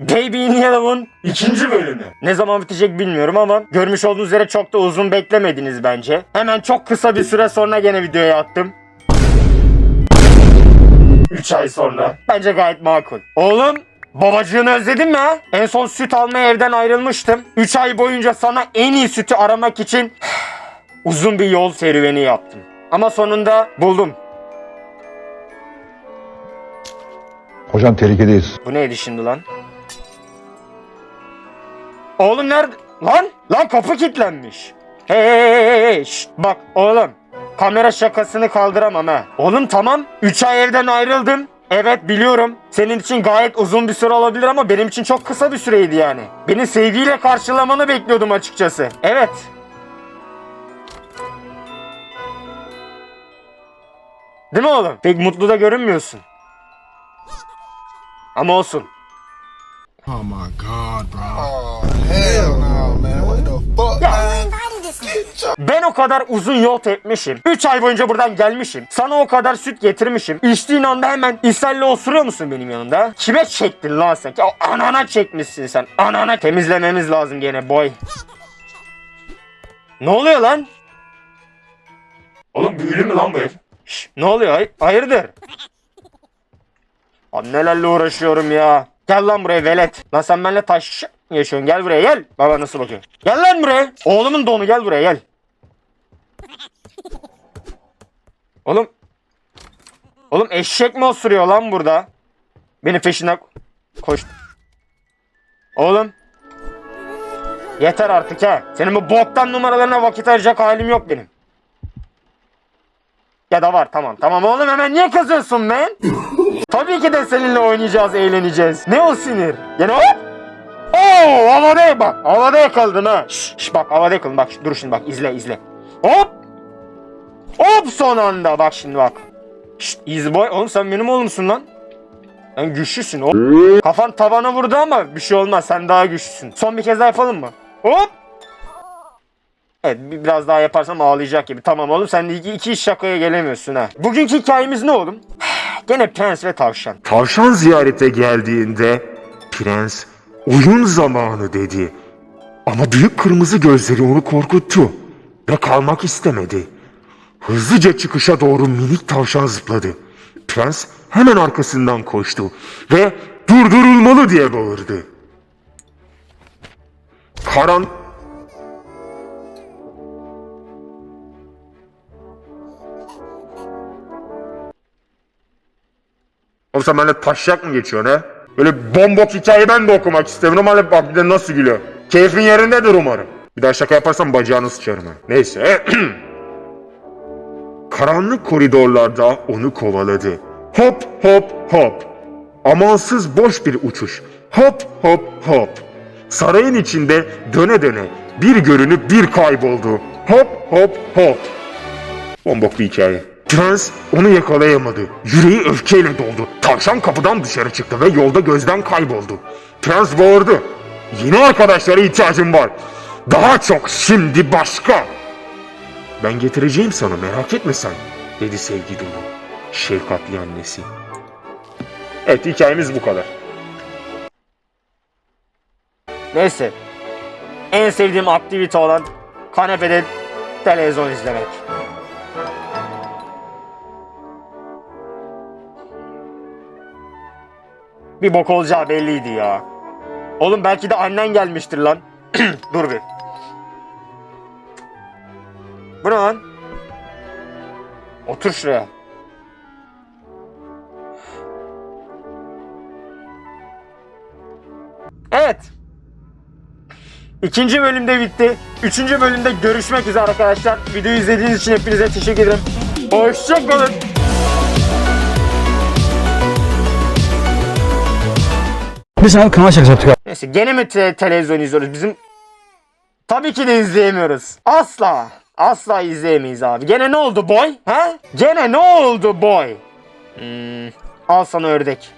Baby in Yellow'un ikinci bölümü. Ne zaman bitecek bilmiyorum ama görmüş olduğunuz üzere çok da uzun beklemediniz bence. Hemen çok kısa bir süre sonra gene videoya attım. 3 ay sonra. Bence gayet makul. Oğlum babacığını özledin mi ha? En son süt almaya evden ayrılmıştım. 3 ay boyunca sana en iyi sütü aramak için uzun bir yol serüveni yaptım. Ama sonunda buldum. Hocam tehlikedeyiz. Bu neydi şimdi lan? Oğlum nerede? Lan! Lan kapı kilitlenmiş. Hey hey hey! Şşt, bak oğlum. Kamera şakasını kaldıramam ha. Oğlum tamam. 3 ay evden ayrıldım. Evet biliyorum. Senin için gayet uzun bir süre olabilir ama benim için çok kısa bir süreydi yani. Beni sevgiyle karşılamanı bekliyordum açıkçası. Evet. Değil mi oğlum? Pek mutlu da görünmüyorsun. Ama olsun. Oh my god, bro. Hell no, man. What the fuck, man? Ben o kadar uzun yol tepmişim. 3 ay boyunca buradan gelmişim. Sana o kadar süt getirmişim. İçtiğin anda hemen ishalle osuruyor musun benim yanında? Kime çektin lan sen? O anana çekmişsin sen. Anana temizlememiz lazım gene boy. Ne oluyor lan? Oğlum büyülü mü lan bu ev? Şş, ne oluyor? Hay- hayırdır? Abi nelerle uğraşıyorum ya. Gel lan buraya velet. Lan sen benimle taş yaşıyorsun. Gel buraya gel. Baba nasıl bakıyor? Gel lan buraya. Oğlumun donu gel buraya gel. Oğlum. Oğlum eşek mi osuruyor lan burada? Benim peşinden koş. Oğlum. Yeter artık ha. Senin bu boktan numaralarına vakit ayıracak halim yok benim. Ya da var tamam tamam oğlum hemen niye kızıyorsun ben? Tabii ki de seninle oynayacağız eğleneceğiz. Ne o sinir? Yani hop. Oo havada bak havada yakaladın ha. Şş, bak havada yakaladın bak dur şimdi bak izle izle. Hop. Hop son anda bak şimdi bak. Şşt easy boy oğlum sen benim oğlumsun lan. Sen güçlüsün hop. Kafan tavana vurdu ama bir şey olmaz sen daha güçlüsün. Son bir kez daha yapalım mı? Hop. Evet bir- biraz daha yaparsam ağlayacak gibi. Tamam oğlum sen iki, iki şakaya gelemiyorsun ha. Bugünkü hikayemiz ne oğlum? Gene prens ve tavşan. Tavşan ziyarete geldiğinde prens oyun zamanı dedi. Ama büyük kırmızı gözleri onu korkuttu ve kalmak istemedi. Hızlıca çıkışa doğru minik tavşan zıpladı. Prens hemen arkasından koştu ve durdurulmalı diye bağırdı. Karan Oğlum sen benimle taşak mı geçiyorsun he? Böyle bombok hikayeyi ben de okumak istemiyorum ama bak bir de nasıl gülüyor. Keyfin yerindedir umarım. Bir daha şaka yaparsam bacağını sıçarım ha. Neyse. Karanlık koridorlarda onu kovaladı. Hop hop hop. Amansız boş bir uçuş. Hop hop hop. Sarayın içinde döne döne bir görünüp bir kayboldu. Hop hop hop. Bombok bir hikaye. Prens onu yakalayamadı. Yüreği öfkeyle doldu. Tavşan kapıdan dışarı çıktı ve yolda gözden kayboldu. Prens bağırdı. Yeni arkadaşlara ihtiyacım var. Daha çok şimdi başka. Ben getireceğim sana merak etme sen. Dedi sevgi dolu. Şefkatli annesi. Evet hikayemiz bu kadar. Neyse. En sevdiğim aktivite olan kanepede televizyon izlemek. Bir bok olacağı belliydi ya. Oğlum belki de annen gelmiştir lan. Dur bir. Bu ne lan? Otur şuraya. Evet. İkinci bölümde bitti. Üçüncü bölümde görüşmek üzere arkadaşlar. Videoyu izlediğiniz için hepinize teşekkür ederim. Hoşçakalın. Biz sana kanal şakası abi. Neyse gene mi te- televizyon izliyoruz? Bizim tabii ki de izleyemiyoruz. Asla. Asla izleyemeyiz abi. Gene ne oldu boy? He? Gene ne oldu boy? Hmm, al sana ördek.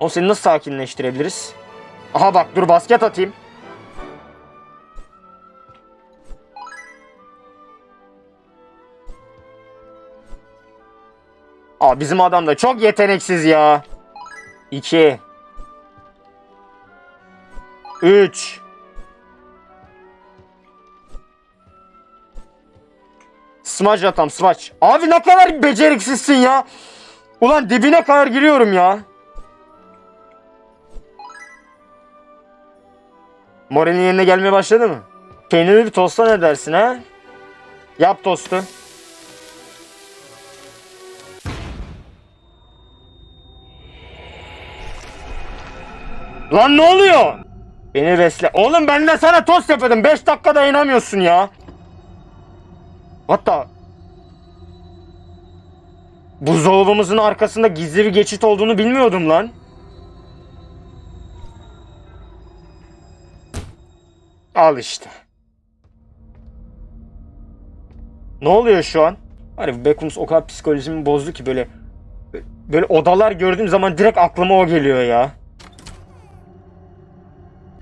O seni nasıl sakinleştirebiliriz? Aha bak dur basket atayım. Aa bizim adam da çok yeteneksiz ya. 2 3 Smaç atam smaç. Abi ne kadar beceriksizsin ya. Ulan dibine kadar giriyorum ya. More'nin yerine gelmeye başladı mı? Peynirli bir tosta ne dersin ha? Yap tostu. Lan ne oluyor? Beni besle. Oğlum ben de sana tost yapıyordum. 5 dakika dayanamıyorsun ya. Hatta buzdolabımızın arkasında gizli bir geçit olduğunu bilmiyordum lan. Al işte. Ne oluyor şu an? Hani Beckhams o kadar psikolojimi bozdu ki böyle böyle odalar gördüğüm zaman direkt aklıma o geliyor ya.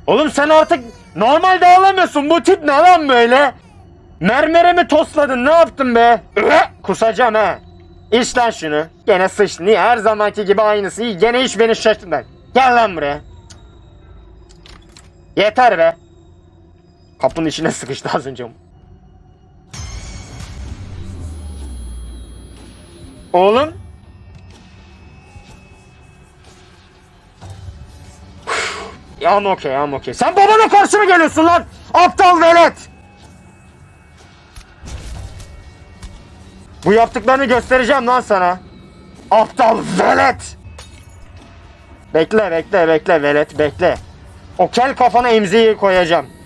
Oğlum sen artık normalde ağlamıyorsun. Bu tip ne lan böyle? Mermere mi tosladın? Ne yaptın be? Ühe! Kusacağım ha. İç lan şunu. Gene sıçtın. Niye? Her zamanki gibi aynısı. Gene iç beni şaşırdın. Gel lan buraya. Yeter be. Kapının içine sıkıştı az önce. Oğlum. I'm okay, I'm okay. Sen babana karşı mı geliyorsun lan? Aptal velet! Bu yaptıklarını göstereceğim lan sana. Aptal velet! Bekle, bekle, bekle velet, bekle. O kel kafana emziği koyacağım.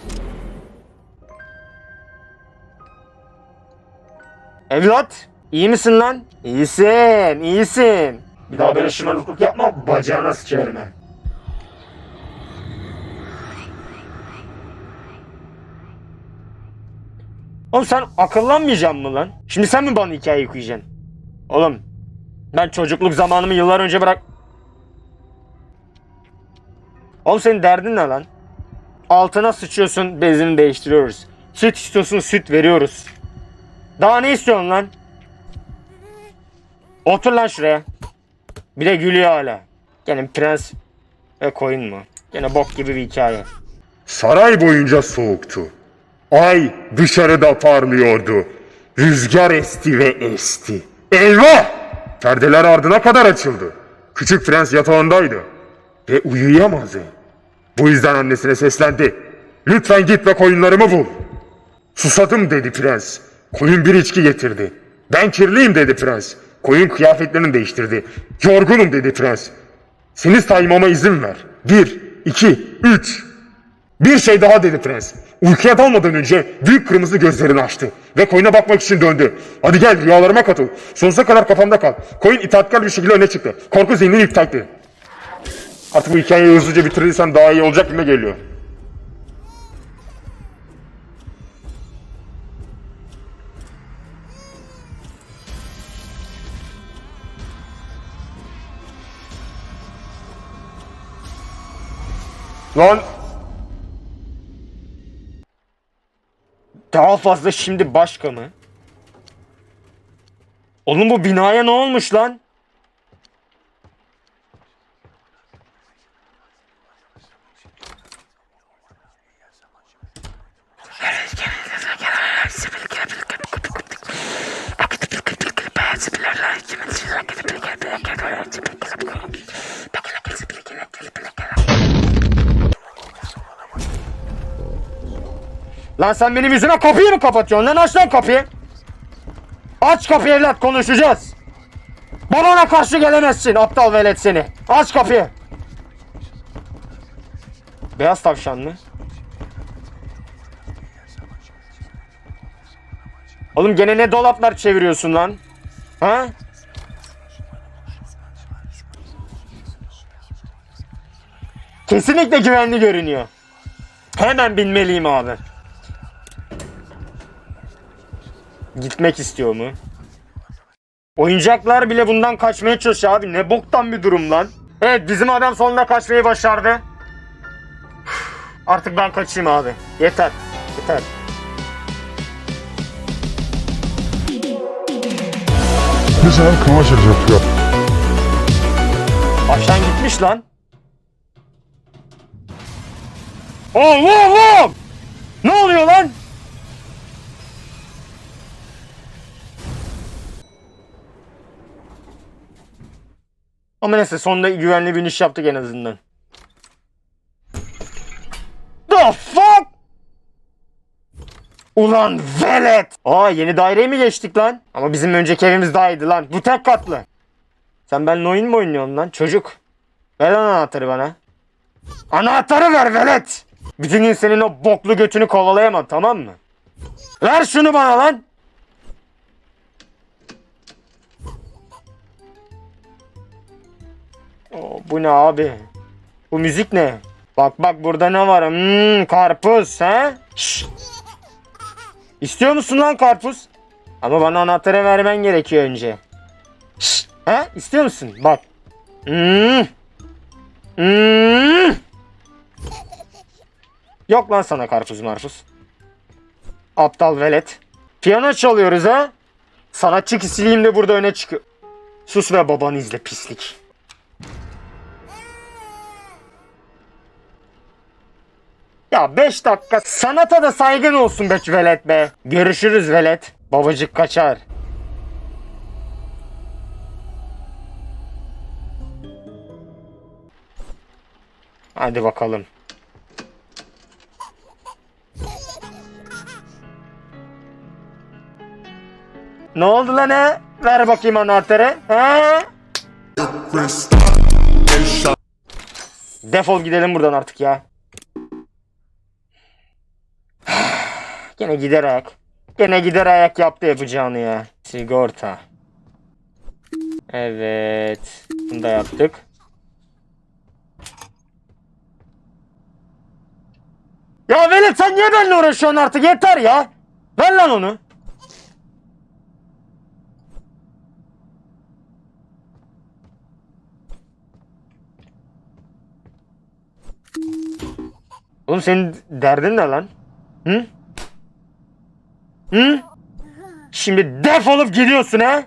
Evlat, iyi misin lan? İyisin, iyisin. Bir daha böyle şımarıklık yapma, bacağına sıçarım ben. Oğlum sen akıllanmayacaksın mı lan? Şimdi sen mi bana hikaye okuyacaksın? Oğlum ben çocukluk zamanımı yıllar önce bırak... Oğlum senin derdin ne lan? Altına sıçıyorsun bezini değiştiriyoruz. Süt istiyorsun süt veriyoruz. Daha ne istiyorsun lan? Otur lan şuraya. Bir de gülüyor hala. Gene prens ve koyun mu? Gene bok gibi bir hikaye. Saray boyunca soğuktu. Ay dışarıda parlıyordu. Rüzgar esti ve esti. Eyvah! Perdeler ardına kadar açıldı. Küçük prens yatağındaydı. Ve uyuyamazdı. Bu yüzden annesine seslendi. Lütfen git ve koyunlarımı bul. Susadım dedi prens. Koyun bir içki getirdi. Ben kirliyim dedi prens. Koyun kıyafetlerini değiştirdi. Yorgunum dedi prens. Seni saymama izin ver. Bir, iki, üç. Bir şey daha dedi prens. Uykuya dalmadan önce büyük kırmızı gözlerini açtı. Ve koyuna bakmak için döndü. Hadi gel rüyalarıma katıl. Sonsuza kadar kafamda kal. Koyun itaatkar bir şekilde öne çıktı. Korku zihnini yükseltti. Artık bu hikayeyi hızlıca bitirirsem daha iyi olacak gibi geliyor. Lan Daha fazla şimdi başka mı? Oğlum bu binaya ne olmuş lan? Lan sen benim yüzüme kapıyı mı kapatıyorsun lan aç lan kapıyı. Aç kapıyı evlat konuşacağız. Babana karşı gelemezsin aptal velet seni. Aç kapıyı. Beyaz tavşan mı? Oğlum gene ne dolaplar çeviriyorsun lan? Ha? Kesinlikle güvenli görünüyor. Hemen binmeliyim abi. Gitmek istiyor mu? Oyuncaklar bile bundan kaçmaya çalışıyor abi. Ne boktan bir durum lan. Evet bizim adam sonunda kaçmayı başardı. Artık ben kaçayım abi. Yeter. Yeter. Kıma şakası yaptık. Aşağı gitmiş lan. Oğlum! Ne oluyor lan? Ama neyse sonunda güvenli bir iniş yaptık en azından. The fuck? Ulan velet! Aa yeni daireye mi geçtik lan? Ama bizim önceki evimiz daha iyiydi lan. Bu tek katlı. Sen benimle oyun mu oynuyorsun lan çocuk? Ver lan anahtarı bana. Anahtarı ver velet! Bütün gün senin o boklu götünü kovalayamam tamam mı? Ver şunu bana lan! Oo, bu ne abi? Bu müzik ne? Bak bak burada ne var? Hmm, karpuz? Şşş. İstiyor musun lan karpuz? Ama bana anahtarı vermen gerekiyor önce. Şşş. He? İstiyor musun? Bak. Hmm. Hmm. Yok lan sana karpuz marpuz. Aptal velet. Piyano çalıyoruz ha? Sanatçı kişiliğim de burada öne çıkıyor. Sus ve babanı izle pislik. Ya 5 dakika sanata da saygın olsun be velet be. Görüşürüz velet. Babacık kaçar. Hadi bakalım. Ne oldu lan he? Ver bakayım anahtarı. He? Defol gidelim buradan artık ya. Gene gider ayak. Gene gider ayak yaptı yapacağını ya. Sigorta. Evet. Bunu da yaptık. Ya Velet sen niye benimle uğraşıyorsun artık yeter ya. Ver lan onu. Oğlum senin derdin ne lan? Hı? Hı? Şimdi defolup gidiyorsun ha?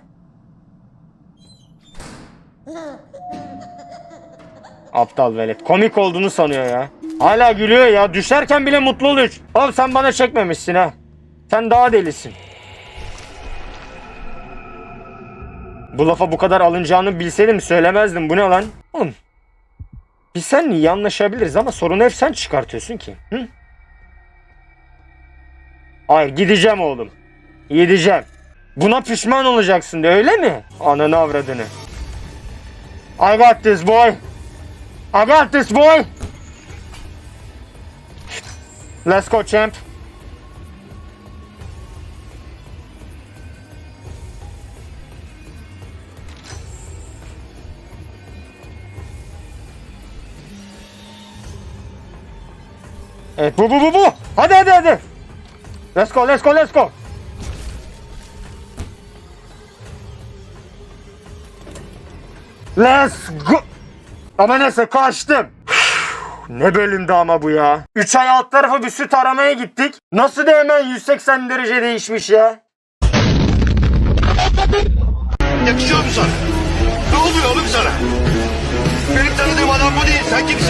Aptal velet. Komik olduğunu sanıyor ya. Hala gülüyor ya. Düşerken bile mutlu oluyor. Oğlum sen bana çekmemişsin ha. Sen daha delisin. Bu lafa bu kadar alınacağını bilseydim söylemezdim. Bu ne lan? Oğlum. Biz seninle iyi anlaşabiliriz ama sorunu hep sen çıkartıyorsun ki. Hı? Hayır gideceğim oğlum. Gideceğim. Buna pişman olacaksın de öyle mi? Ananı avradını. I got this boy. I got this boy. Let's go champ. Evet bu bu bu bu. Hadi hadi hadi. Let's go let's go let's go. Let's go. Ama neyse kaçtım. ne bölümdü ama bu ya. 3 ay alt tarafı bir süt aramaya gittik. Nasıl da hemen 180 derece değişmiş ya. Yakışıyor mu sana? Ne oluyor oğlum sana? Benim tanıdığım adam bu değil. Sen kimsin?